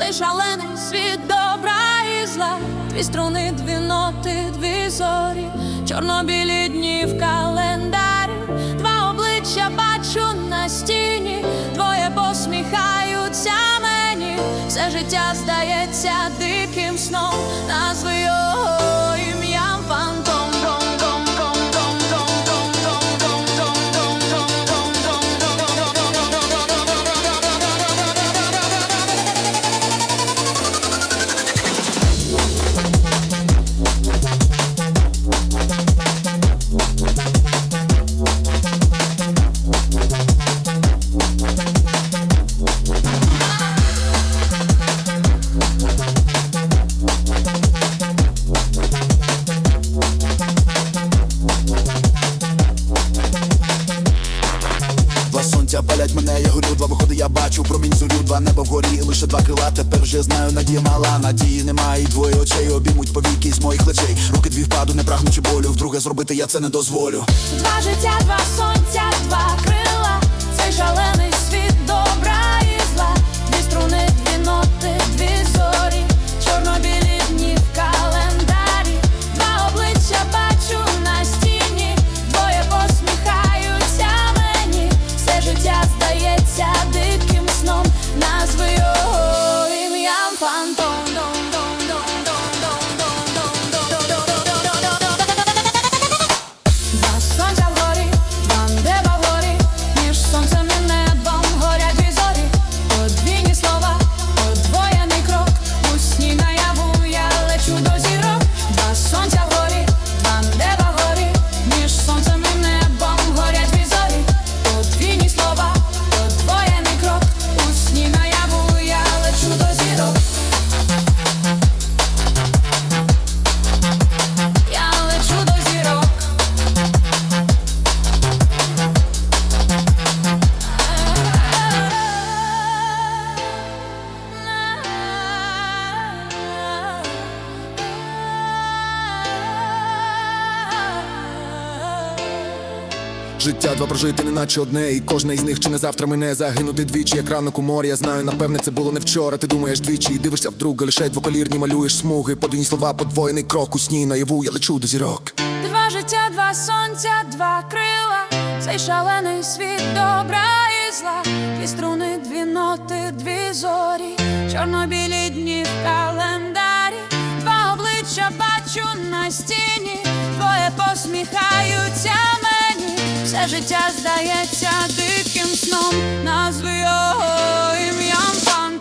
цей шалений світ добра і зла, дві струни, дві ноти, дві зорі, чорно-білі дні в календарі, два обличчя бачу на стіні, двоє посміхаються мені, все життя здається диким сном, Палять мене, я горю, два виходи, я бачу промінь зорю, два неба вгорі, і лише два крила. Тепер вже знаю, надія мала, надії немає, і двоє очей обіймуть повіки з моїх плечей. Руки дві впаду, не прагнучи болю. Вдруге зробити я це не дозволю. Два життя, два сонця, два крила, цей шалений Життя два прожити, неначе одне, і кожне із них чи не завтра мене загинути двічі, як ранок у морі. Я знаю, напевне, це було не вчора. Ти думаєш двічі, і дивишся вдруге, лише двоколірні малюєш смуги, подвійні слова, подвоєний крок у сні наяву, я лечу до зірок. Два життя, два сонця, два крила, цей шалений світ добра і зла, дві струни, дві ноти, дві зорі, чорно-білі дні в календарі, два обличчя бачу на стіні, двоє посміхаються це життя здається диким сном, назви його ім'ям пан.